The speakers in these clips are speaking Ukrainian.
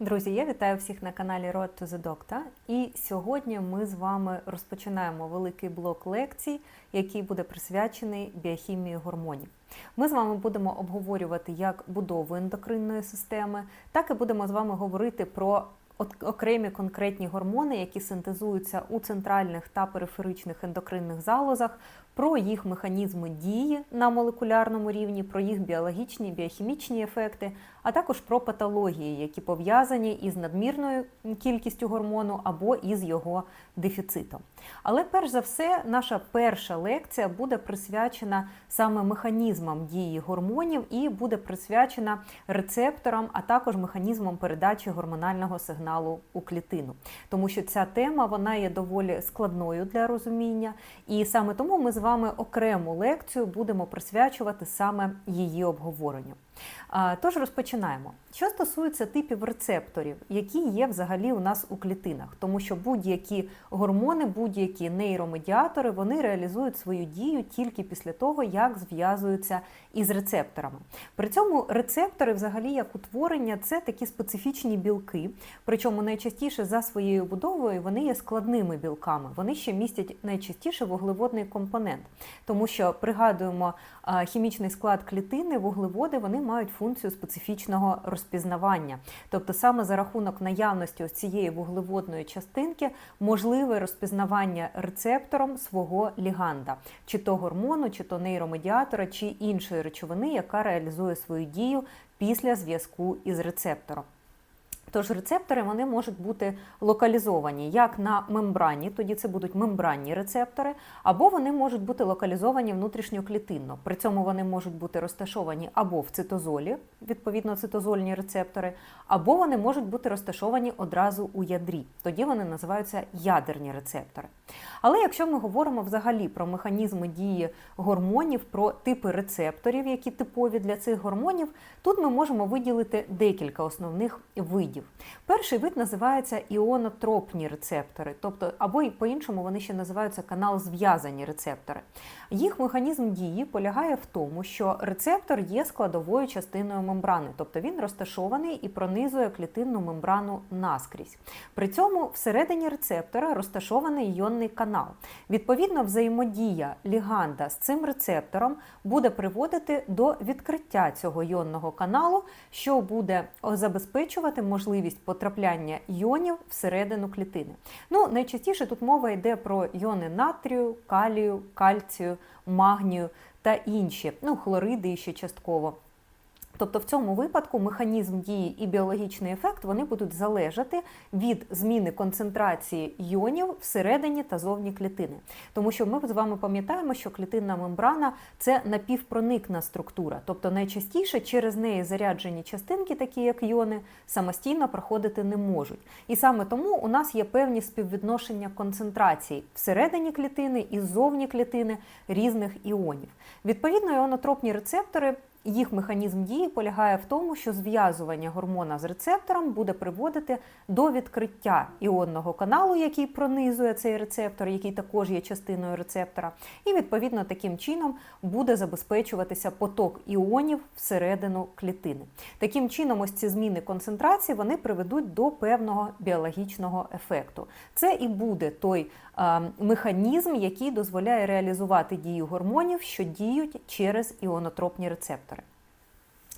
Друзі, я вітаю всіх на каналі Road to the Doctor. І сьогодні ми з вами розпочинаємо великий блок лекцій, який буде присвячений біохімії гормонів. Ми з вами будемо обговорювати як будову ендокринної системи, так і будемо з вами говорити про окремі конкретні гормони, які синтезуються у центральних та периферичних ендокринних залозах, про їх механізми дії на молекулярному рівні, про їх біологічні, біохімічні ефекти, а також про патології, які пов'язані із надмірною кількістю гормону або із його дефіцитом. Але перш за все, наша перша лекція буде присвячена саме механізмам дії гормонів і буде присвячена рецепторам, а також механізмам передачі гормонального сигналу у клітину. Тому що ця тема вона є доволі складною для розуміння, і саме тому ми з вами окрему лекцію будемо присвячувати саме її обговоренню. Тож розпочинаємо. Що стосується типів рецепторів, які є взагалі у нас у клітинах, тому що будь-які гормони, будь-які нейромедіатори вони реалізують свою дію тільки після того, як зв'язуються із рецепторами. При цьому рецептори, взагалі, як утворення, це такі специфічні білки, причому найчастіше за своєю будовою вони є складними білками. Вони ще містять найчастіше вуглеводний компонент, тому що пригадуємо хімічний склад клітини, вуглеводи вони мають функцію специфічного розпізнавання. Тобто саме за рахунок наявності ось цієї вуглеводної частинки можливе розпізнавання рецептором свого ліганда, чи то гормону, чи то нейромедіатора, чи іншої речовини, яка реалізує свою дію після зв'язку із рецептором. Тож рецептори вони можуть бути локалізовані як на мембрані, тоді це будуть мембранні рецептори, або вони можуть бути локалізовані внутрішньоклітинно. При цьому вони можуть бути розташовані або в цитозолі, відповідно цитозольні рецептори, або вони можуть бути розташовані одразу у ядрі. Тоді вони називаються ядерні рецептори. Але якщо ми говоримо взагалі про механізми дії гормонів, про типи рецепторів, які типові для цих гормонів, тут ми можемо виділити декілька основних видів. Перший вид називається іонотропні рецептори, тобто або по-іншому вони ще називаються канал зв'язані рецептори. Їх механізм дії полягає в тому, що рецептор є складовою частиною мембрани, тобто він розташований і пронизує клітинну мембрану наскрізь. При цьому всередині рецептора розташований іонний канал. Відповідно, взаємодія ліганда з цим рецептором буде приводити до відкриття цього іонного каналу, що буде забезпечувати можливість потрапляння іонів всередину клітини. Ну, найчастіше тут мова йде про іони натрію, калію, кальцію, магнію та інші, ну, хлориди ще частково. Тобто в цьому випадку механізм дії і біологічний ефект вони будуть залежати від зміни концентрації іонів всередині та зовні клітини. Тому що ми з вами пам'ятаємо, що клітинна мембрана це напівпроникна структура, тобто найчастіше через неї заряджені частинки, такі як іони, самостійно проходити не можуть. І саме тому у нас є певні співвідношення концентрацій всередині клітини і ззовні клітини різних іонів. Відповідно, іонотропні рецептори. Їх механізм дії полягає в тому, що зв'язування гормона з рецептором буде приводити до відкриття іонного каналу, який пронизує цей рецептор, який також є частиною рецептора, і відповідно таким чином буде забезпечуватися поток іонів всередину клітини. Таким чином, ось ці зміни концентрації вони приведуть до певного біологічного ефекту. Це і буде той е, механізм, який дозволяє реалізувати дію гормонів, що діють через іонотропні рецептори.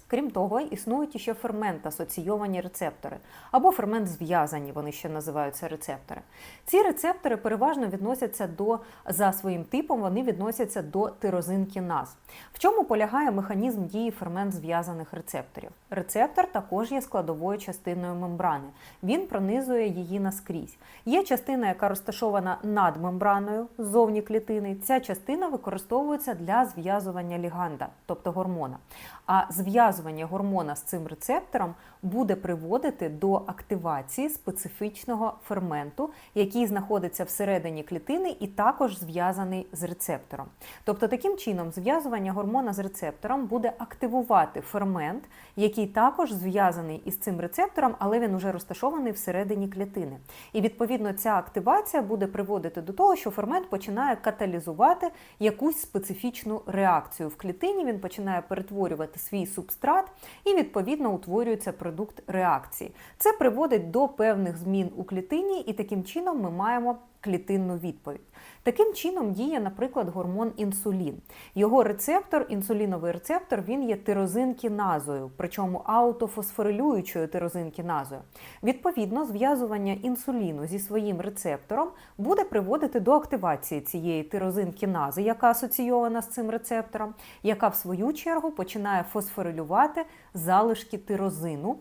Крім того, існують ще фермент асоційовані рецептори або фермент зв'язані, вони ще називаються рецептори. Ці рецептори переважно відносяться до за своїм типом, вони відносяться до тирозинкіназ. В чому полягає механізм дії фермент зв'язаних рецепторів? Рецептор також є складовою частиною мембрани. Він пронизує її наскрізь. Є частина, яка розташована над мембраною ззовні клітини. Ця частина використовується для зв'язування ліганда, тобто гормона. А зв'язування гормона з цим рецептором буде приводити до активації специфічного ферменту, який знаходиться всередині клітини і також зв'язаний з рецептором. Тобто, таким чином, зв'язування гормона з рецептором буде активувати фермент, який також зв'язаний із цим рецептором, але він уже розташований всередині клітини. І відповідно ця активація буде приводити до того, що фермент починає каталізувати якусь специфічну реакцію в клітині. Він починає перетворювати свій субстрат субстрат, і відповідно утворюється продукт реакції. Це приводить до певних змін у клітині, і таким чином ми маємо клітинну відповідь. Таким чином діє, наприклад, гормон інсулін. Його рецептор, інсуліновий рецептор, він є тирозинкіназою, причому аутофосфорилюючою тирозинкіназою. Відповідно, зв'язування інсуліну зі своїм рецептором буде приводити до активації цієї тирозинкінази, яка асоційована з цим рецептором, яка в свою чергу починає фосфорилювати залишки тирозину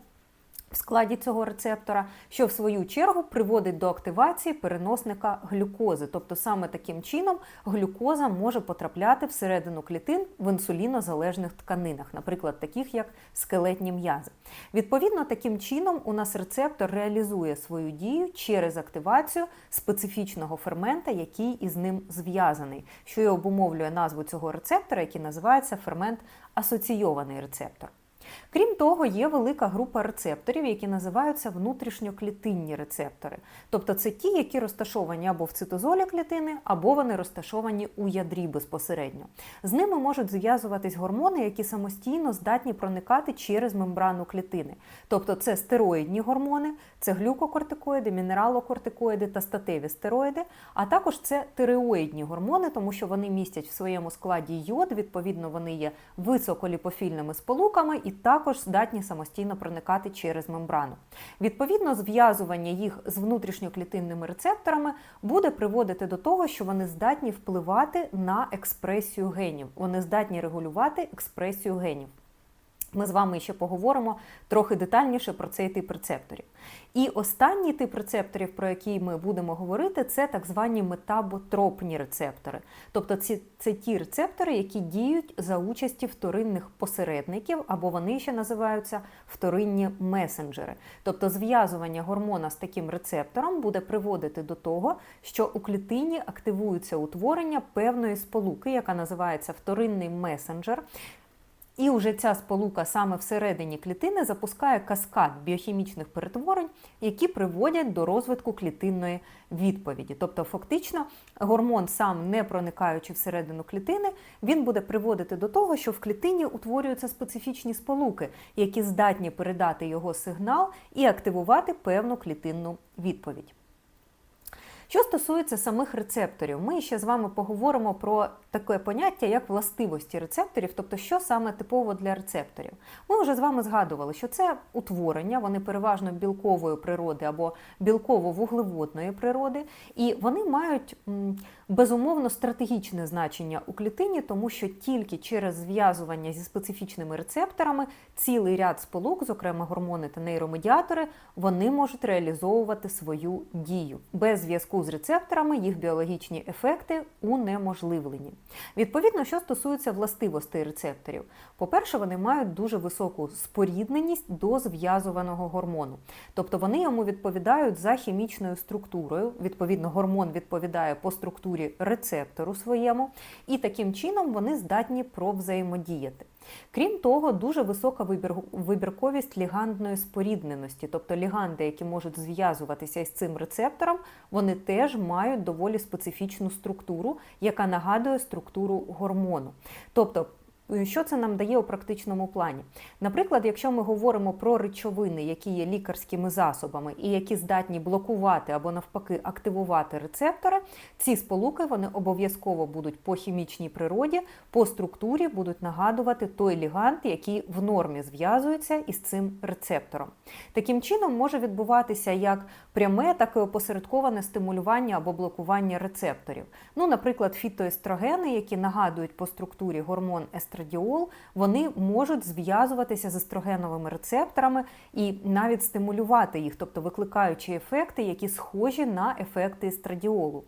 в складі цього рецептора, що в свою чергу приводить до активації переносника глюкози. Тобто саме таким чином глюкоза може потрапляти всередину клітин в інсулінозалежних тканинах, наприклад, таких як скелетні м'язи. Відповідно, таким чином у нас рецептор реалізує свою дію через активацію специфічного фермента, який із ним зв'язаний, що і обумовлює назву цього рецептора, який називається фермент асоційований рецептор. Крім того, є велика група рецепторів, які називаються внутрішньоклітинні рецептори. Тобто це ті, які розташовані або в цитозолі клітини, або вони розташовані у ядрі безпосередньо. З ними можуть зв'язуватись гормони, які самостійно здатні проникати через мембрану клітини. Тобто це стероїдні гормони, це глюкокортикоїди, мінералокортикоїди та статеві стероїди, а також це тиреоїдні гормони, тому що вони містять в своєму складі йод, відповідно, вони є високоліпофільними сполуками і також здатні самостійно проникати через мембрану. Відповідно, зв'язування їх з внутрішньоклітинними рецепторами буде приводити до того, що вони здатні впливати на експресію генів, вони здатні регулювати експресію генів. Ми з вами ще поговоримо трохи детальніше про цей тип рецепторів. І останній тип рецепторів, про який ми будемо говорити, це так звані метаботропні рецептори. Тобто це, це ті рецептори, які діють за участі вторинних посередників, або вони ще називаються вторинні месенджери. Тобто зв'язування гормона з таким рецептором буде приводити до того, що у клітині активується утворення певної сполуки, яка називається вторинний месенджер. І вже ця сполука саме всередині клітини запускає каскад біохімічних перетворень, які приводять до розвитку клітинної відповіді. Тобто, фактично, гормон, сам не проникаючи всередину клітини, він буде приводити до того, що в клітині утворюються специфічні сполуки, які здатні передати його сигнал і активувати певну клітинну відповідь. Що стосується самих рецепторів, ми ще з вами поговоримо про таке поняття, як властивості рецепторів, тобто, що саме типово для рецепторів. Ми вже з вами згадували, що це утворення, вони переважно білкової природи або білково-вуглеводної природи, і вони мають безумовно стратегічне значення у клітині, тому що тільки через зв'язування зі специфічними рецепторами цілий ряд сполук, зокрема гормони та нейромедіатори, вони можуть реалізовувати свою дію. Без зв'язку з рецепторами їх біологічні ефекти унеможливлені. Відповідно, що стосується властивостей рецепторів, по-перше, вони мають дуже високу спорідненість до зв'язуваного гормону, тобто вони йому відповідають за хімічною структурою. Відповідно, гормон відповідає по структурі рецептору своєму, і таким чином вони здатні провзаємодіяти. Крім того, дуже висока вибірковість лігандної спорідненості, тобто ліганди, які можуть зв'язуватися із цим рецептором, вони теж мають доволі специфічну структуру, яка нагадує структуру гормону. Тобто що це нам дає у практичному плані? Наприклад, якщо ми говоримо про речовини, які є лікарськими засобами і які здатні блокувати або навпаки активувати рецептори, ці сполуки вони обов'язково будуть по хімічній природі, по структурі будуть нагадувати той лігант, який в нормі зв'язується із цим рецептором. Таким чином може відбуватися як пряме, так і опосередковане стимулювання або блокування рецепторів. Ну, Наприклад, фітоестрогени, які нагадують по структурі гормон естроген, естрадіол, вони можуть зв'язуватися з естрогеновими рецепторами і навіть стимулювати їх, тобто викликаючи ефекти, які схожі на ефекти естрадіолу.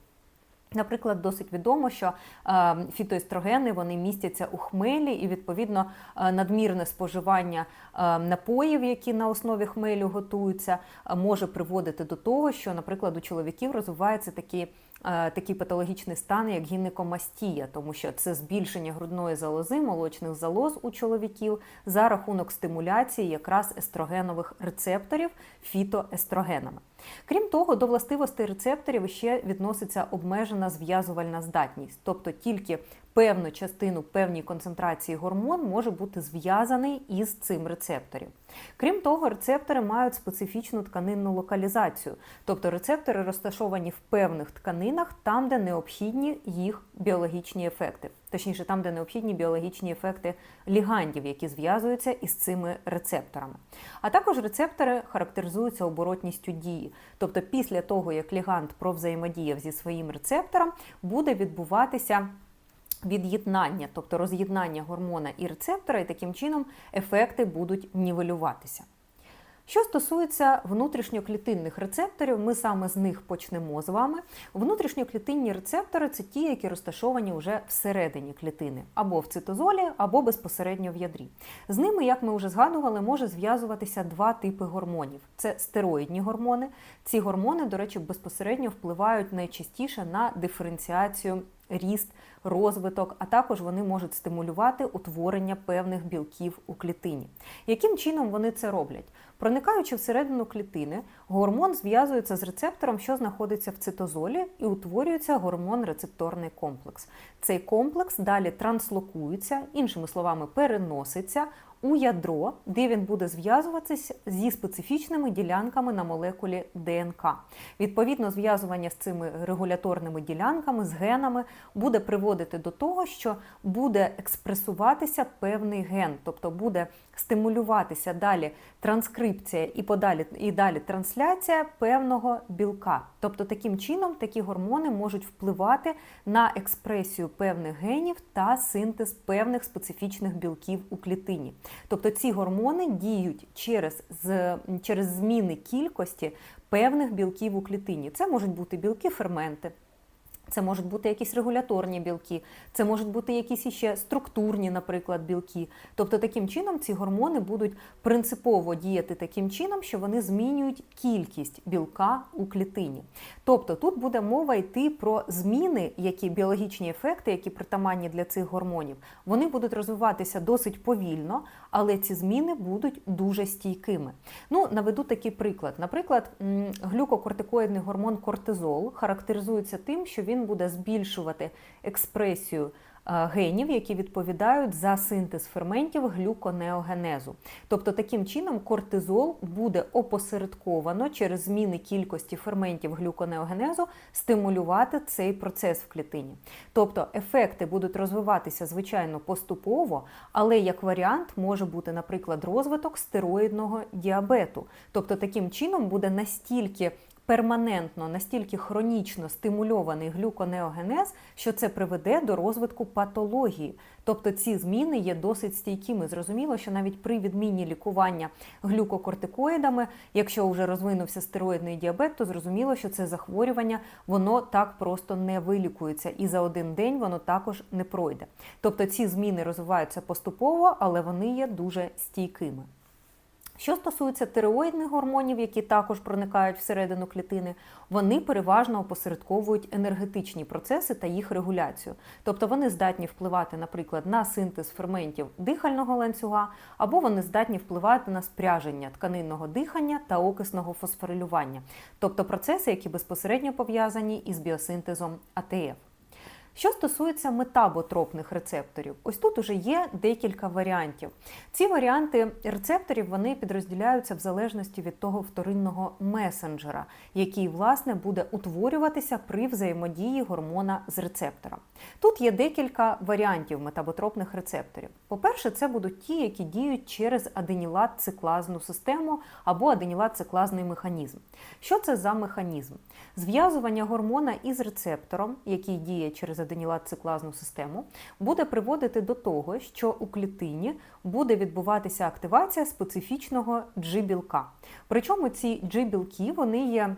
Наприклад, досить відомо, що е, фітоестрогени вони містяться у хмелі, і відповідно е, надмірне споживання е, напоїв, які на основі хмелю готуються, може приводити до того, що, наприклад, у чоловіків розвивається такі такий патологічний стан, як гінекомастія, тому що це збільшення грудної залози, молочних залоз у чоловіків за рахунок стимуляції якраз естрогенових рецепторів фітоестрогенами. Крім того, до властивостей рецепторів ще відноситься обмежена зв'язувальна здатність, тобто тільки певну частину певній концентрації гормон може бути зв'язаний із цим рецептором. Крім того, рецептори мають специфічну тканинну локалізацію, тобто рецептори розташовані в певних тканинах там, де необхідні їх біологічні ефекти, точніше, там, де необхідні біологічні ефекти лігандів, які зв'язуються із цими рецепторами. А також рецептори характеризуються оборотністю дії, тобто після того, як ліганд провзаємодіяв зі своїм рецептором, буде відбуватися. Від'єднання, тобто роз'єднання гормона і рецептора, і таким чином ефекти будуть нівелюватися. Що стосується внутрішньоклітинних рецепторів, ми саме з них почнемо з вами. Внутрішньоклітинні рецептори це ті, які розташовані вже всередині клітини, або в цитозолі, або безпосередньо в ядрі. З ними, як ми вже згадували, може зв'язуватися два типи гормонів: це стероїдні гормони. Ці гормони, до речі, безпосередньо впливають найчастіше на диференціацію. Ріст, розвиток, а також вони можуть стимулювати утворення певних білків у клітині. Яким чином вони це роблять? Проникаючи всередину клітини, гормон зв'язується з рецептором, що знаходиться в цитозолі, і утворюється гормон-рецепторний комплекс. Цей комплекс далі транслокується, іншими словами, переноситься у ядро, де він буде зв'язуватися зі специфічними ділянками на молекулі ДНК. Відповідно, зв'язування з цими регуляторними ділянками, з генами, буде приводити до того, що буде експресуватися певний ген, тобто буде стимулюватися далі транскрипція і подалі і далі трансляція певного білка. Тобто, таким чином такі гормони можуть впливати на експресію певних генів та синтез певних специфічних білків у клітині. Тобто ці гормони діють через, через зміни кількості певних білків у клітині. Це можуть бути білки ферменти. Це можуть бути якісь регуляторні білки, це можуть бути якісь іще структурні, наприклад, білки. Тобто, таким чином ці гормони будуть принципово діяти таким чином, що вони змінюють кількість білка у клітині. Тобто тут буде мова йти про зміни, які біологічні ефекти, які притаманні для цих гормонів, вони будуть розвиватися досить повільно, але ці зміни будуть дуже стійкими. Ну, наведу такий приклад. Наприклад, глюкокортикоїдний гормон кортизол характеризується тим, що він буде збільшувати експресію генів, які відповідають за синтез ферментів глюконеогенезу. Тобто, таким чином кортизол буде опосередковано через зміни кількості ферментів глюконеогенезу стимулювати цей процес в клітині. Тобто ефекти будуть розвиватися, звичайно, поступово, але як варіант може бути, наприклад, розвиток стероїдного діабету. Тобто, таким чином буде настільки перманентно, настільки хронічно стимульований глюконеогенез, що це приведе до розвитку патології. Тобто ці зміни є досить стійкими. Зрозуміло, що навіть при відміні лікування глюкокортикоїдами, якщо вже розвинувся стероїдний діабет, то зрозуміло, що це захворювання воно так просто не вилікується, і за один день воно також не пройде. Тобто ці зміни розвиваються поступово, але вони є дуже стійкими. Що стосується тиреоїдних гормонів, які також проникають всередину клітини, вони переважно опосередковують енергетичні процеси та їх регуляцію. Тобто вони здатні впливати, наприклад, на синтез ферментів дихального ланцюга, або вони здатні впливати на спряження тканинного дихання та окисного фосфорилювання, тобто процеси, які безпосередньо пов'язані із біосинтезом АТФ. Що стосується метаботропних рецепторів, ось тут уже є декілька варіантів. Ці варіанти рецепторів вони підрозділяються в залежності від того вторинного месенджера, який власне буде утворюватися при взаємодії гормона з рецептором. Тут є декілька варіантів метаботропних рецепторів. По-перше, це будуть ті, які діють через аденілат-циклазну систему або аденілат-циклазний механізм. Що це за механізм? Зв'язування гормона із рецептором, який діє через аденілат-циклазну систему, буде приводити до того, що у клітині буде відбуватися активація специфічного G-білка. Причому ці G-білки вони є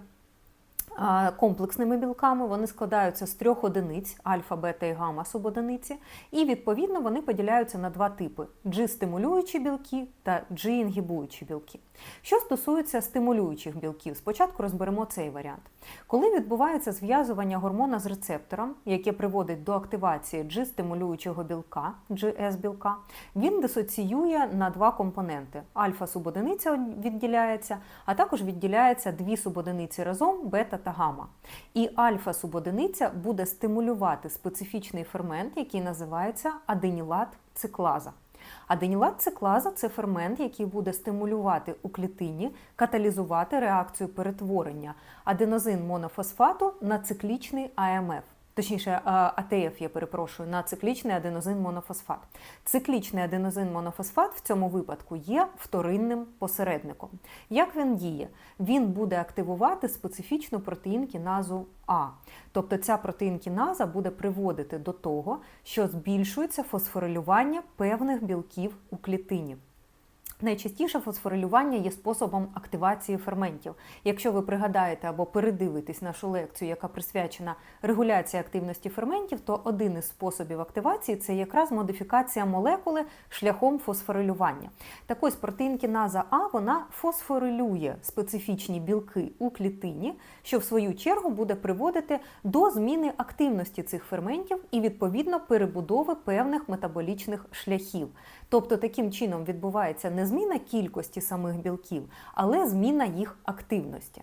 комплексними білками, вони складаються з трьох одиниць альфа, бета і гамма субодиниці, і відповідно вони поділяються на два типи: G-стимулюючі білки та G-інгібуючі білки. Що стосується стимулюючих білків, спочатку розберемо цей варіант. Коли відбувається зв'язування гормона з рецептором, яке приводить до активації G-стимулюючого білка, GS-білка, він дисоціює на два компоненти: альфа-субодиниця відділяється, а також відділяється дві субодиниці разом, бета та та гамма. І альфа-субодиниця буде стимулювати специфічний фермент, який називається аденілат циклаза. Аденілат циклаза це фермент, який буде стимулювати у клітині, каталізувати реакцію перетворення аденозин монофосфату на циклічний АМФ. Точніше, АТФ, я перепрошую, на циклічний аденозин монофосфат. Циклічний аденозин монофосфат в цьому випадку є вторинним посередником. Як він діє? Він буде активувати специфічну протеїн кіназу А. Тобто ця протеїн кіназа буде приводити до того, що збільшується фосфорилювання певних білків у клітині. Найчастіше фосфорилювання є способом активації ферментів. Якщо ви пригадаєте або передивитесь нашу лекцію, яка присвячена регуляції активності ферментів, то один із способів активації це якраз модифікація молекули шляхом фосфорилювання. Так ось протеїн кіназа А вона фосфорилює специфічні білки у клітині, що в свою чергу буде приводити до зміни активності цих ферментів і відповідно перебудови певних метаболічних шляхів. Тобто таким чином відбувається не зміна кількості самих білків, але зміна їх активності.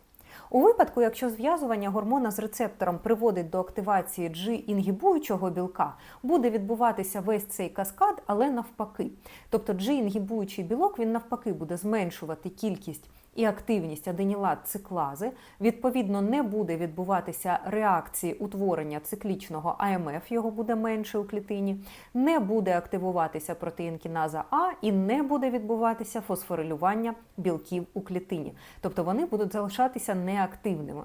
У випадку, якщо зв'язування гормона з рецептором приводить до активації G-інгібуючого білка, буде відбуватися весь цей каскад, але навпаки. Тобто G-інгібуючий білок він навпаки буде зменшувати кількість і активність аденілат циклази, відповідно, не буде відбуватися реакції утворення циклічного АМФ, його буде менше у клітині, не буде активуватися протеїнкіназа А і не буде відбуватися фосфорилювання білків у клітині. Тобто вони будуть залишатися неактивними.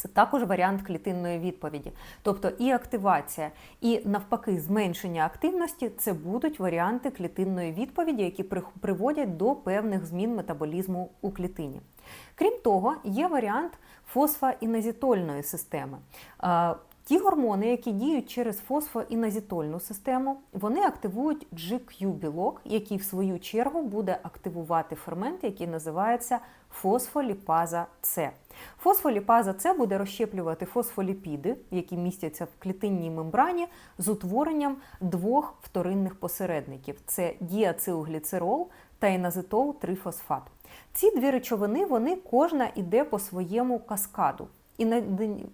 Це також варіант клітинної відповіді. Тобто і активація, і навпаки, зменшення активності це будуть варіанти клітинної відповіді, які приводять до певних змін метаболізму у клітині. Крім того, є варіант фосфоіназітольної системи. Ті гормони, які діють через фосфоіназітольну систему, вони активують GQ-білок, який в свою чергу буде активувати фермент, який називається фосфоліпаза С. Фосфоліпаза С буде розщеплювати фосфоліпіди, які містяться в клітинній мембрані, з утворенням двох вторинних посередників: це діацилгліцерол та іназитол трифосфат. Ці дві речовини вони кожна йде по своєму каскаду.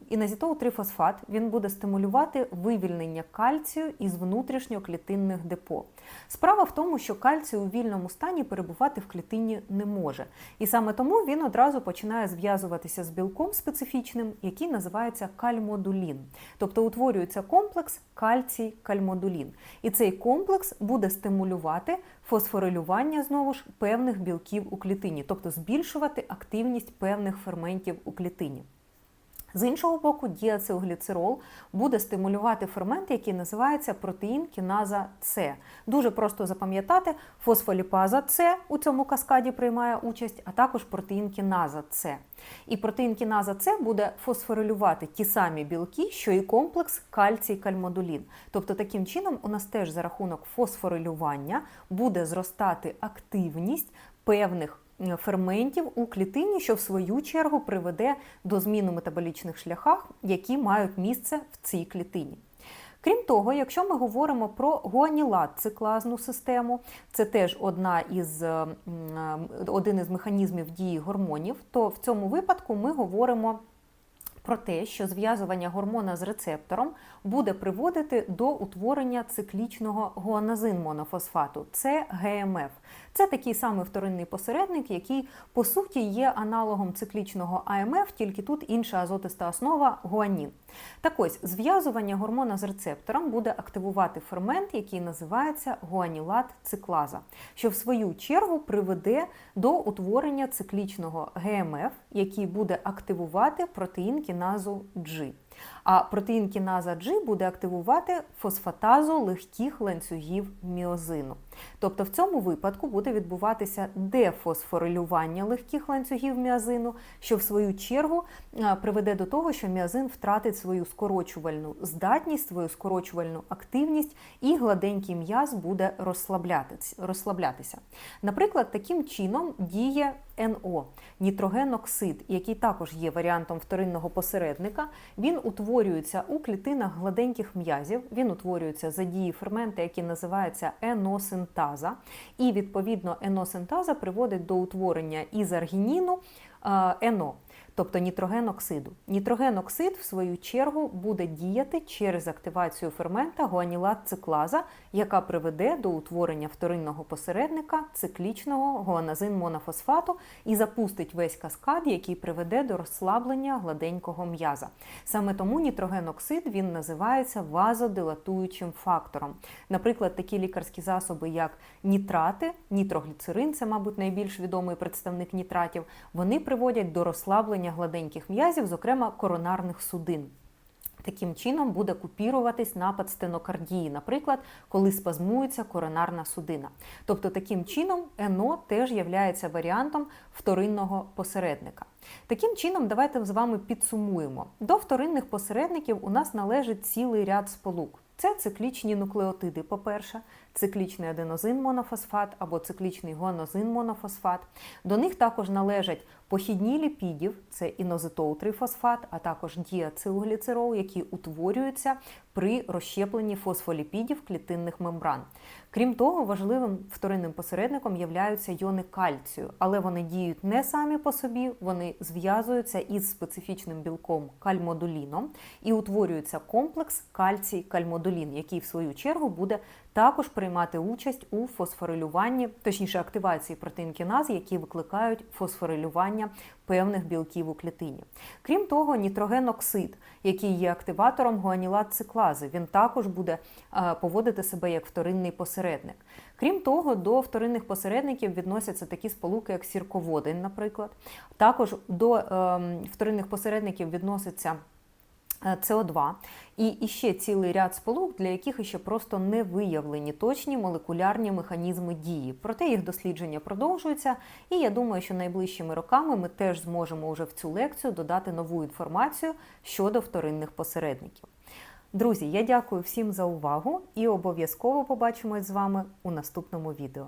Іназітол трифосфат він буде стимулювати вивільнення кальцію із внутрішньоклітинних депо. Справа в тому, що кальцій у вільному стані перебувати в клітині не може. І саме тому він одразу починає зв'язуватися з білком специфічним, який називається кальмодулін. Тобто утворюється комплекс кальцій-кальмодулін. І цей комплекс буде стимулювати фосфорилювання знову ж певних білків у клітині, тобто збільшувати активність певних ферментів у клітині. З іншого боку, діацилгліцерол буде стимулювати фермент, який називається протеїн кіназа С. Дуже просто запам'ятати, фосфоліпаза С у цьому каскаді приймає участь, а також протеїн кіназа С. І протеїн кіназа С буде фосфорилювати ті самі білки, що і комплекс кальцій-кальмодулін. Тобто, таким чином, у нас теж за рахунок фосфорилювання буде зростати активність певних ферментів у клітині, що в свою чергу приведе до змін у метаболічних шляхах, які мають місце в цій клітині. Крім того, якщо ми говоримо про гуанілат циклазну систему, це теж одна із, е, один із механізмів дії гормонів, то в цьому випадку ми говоримо про те, що зв'язування гормона з рецептором буде приводити до утворення циклічного гуаназин-монофосфату, це ГМФ. Це такий самий вторинний посередник, який по суті є аналогом циклічного АМФ, тільки тут інша азотиста основа гуанін. Так ось зв'язування гормона з рецептором буде активувати фермент, який називається гуанілат циклаза, що в свою чергу приведе до утворення циклічного ГМФ, який буде активувати протеїн кіназу G. А протеїн кіназа G буде активувати фосфатазу легких ланцюгів міозину. Тобто в цьому випадку буде відбуватися дефосфорилювання легких ланцюгів міозину, що в свою чергу приведе до того, що міозин втратить свою скорочувальну здатність, свою скорочувальну активність, і гладенький м'яз буде розслаблятися. Наприклад, таким чином діє НО нітрогеноксид, який також є варіантом вторинного посередника, він утворюється у клітинах гладеньких м'язів, він утворюється за дії фермента, які називаються еносинтаза. І відповідно еносинтаза приводить до утворення із аргініну НО, тобто нітроген оксиду. Нітроген оксид, в свою чергу, буде діяти через активацію фермента гуанілат циклаза, яка приведе до утворення вторинного посередника циклічного гуаназин монофосфату і запустить весь каскад, який приведе до розслаблення гладенького м'яза. Саме тому нітроген оксид він називається вазодилатуючим фактором. Наприклад, такі лікарські засоби, як нітрати, нітрогліцерин, це, мабуть, найбільш відомий представник нітратів, вони приводять до розслаблення гладеньких м'язів, зокрема коронарних судин. Таким чином буде купіруватись напад стенокардії, наприклад, коли спазмується коронарна судина. Тобто, таким чином НО теж є варіантом вторинного посередника. Таким чином, давайте з вами підсумуємо. До вторинних посередників у нас належить цілий ряд сполук. Це циклічні нуклеотиди, по-перше, циклічний аденозин монофосфат або циклічний гонозин монофосфат. До них також належать похідні ліпідів, це інозитол-трифосфат, а також діацилгліцерол, які утворюються при розщепленні фосфоліпідів клітинних мембран. Крім того, важливим вторинним посередником являються йони кальцію, але вони діють не самі по собі, вони зв'язуються із специфічним білком кальмодуліном і утворюється комплекс кальцій-кальмодулін, який в свою чергу буде також приймати участь у фосфорилюванні, точніше активації протеїн-кіназ, які викликають фосфорилювання певних білків у клітині. Крім того, нітрогеноксид, який є активатором гуанілат циклази, він також буде поводити себе як вторинний посередник. Крім того, до вторинних посередників відносяться такі сполуки, як сірководень, наприклад. Також до ем, вторинних посередників відноситься Е, СО2 і ще цілий ряд сполук, для яких ще просто не виявлені точні молекулярні механізми дії. Проте їх дослідження продовжуються, і я думаю, що найближчими роками ми теж зможемо вже в цю лекцію додати нову інформацію щодо вторинних посередників. Друзі, я дякую всім за увагу і обов'язково побачимось з вами у наступному відео.